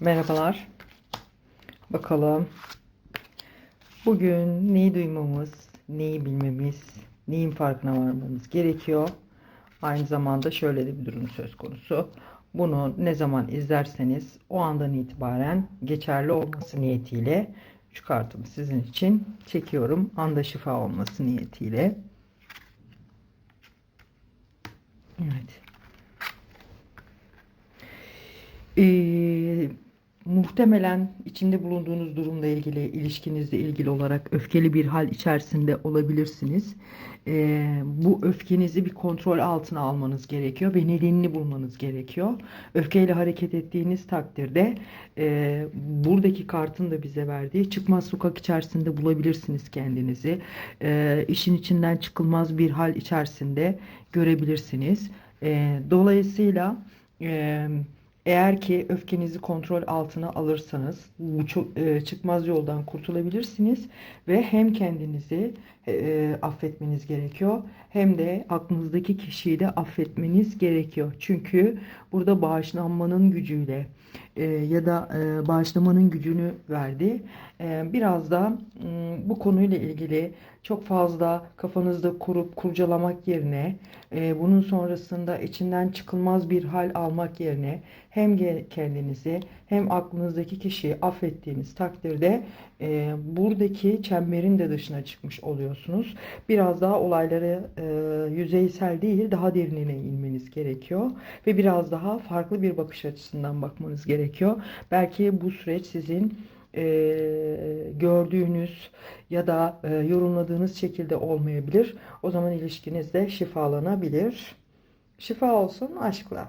Merhabalar. Bakalım. Bugün neyi duymamız, neyi bilmemiz, neyin farkına varmamız gerekiyor. Aynı zamanda şöyle de bir durum söz konusu. Bunu ne zaman izlerseniz o andan itibaren geçerli olması niyetiyle şu kartımı sizin için çekiyorum. Anda şifa olması niyetiyle. Evet. Ee, muhtemelen içinde bulunduğunuz durumla ilgili, ilişkinizle ilgili olarak öfkeli bir hal içerisinde olabilirsiniz. Ee, bu öfkenizi bir kontrol altına almanız gerekiyor ve nedenini bulmanız gerekiyor. Öfkeyle hareket ettiğiniz takdirde e, buradaki kartın da bize verdiği çıkmaz sokak içerisinde bulabilirsiniz kendinizi. E, işin içinden çıkılmaz bir hal içerisinde görebilirsiniz. E, dolayısıyla e, eğer ki öfkenizi kontrol altına alırsanız e, çıkmaz yoldan kurtulabilirsiniz ve hem kendinizi e, affetmeniz gerekiyor hem de aklınızdaki kişiyi de affetmeniz gerekiyor. Çünkü burada bağışlanmanın gücüyle e, ya da e, bağışlamanın gücünü verdi. E, biraz da m, bu konuyla ilgili çok fazla kafanızda kurup kurcalamak yerine e, bunun sonrasında içinden çıkılmaz bir hal almak yerine hem kendinizi hem aklınızdaki kişiyi affettiğiniz takdirde e, buradaki çemberin de dışına çıkmış oluyorsunuz. Biraz daha olayları e, yüzeysel değil daha derinine inmeniz gerekiyor ve biraz daha farklı bir bakış açısından bakmanız gerekiyor. Belki bu süreç sizin e, gördüğünüz ya da e, yorumladığınız şekilde olmayabilir. O zaman ilişkiniz de şifalanabilir. Şifa olsun aşkla.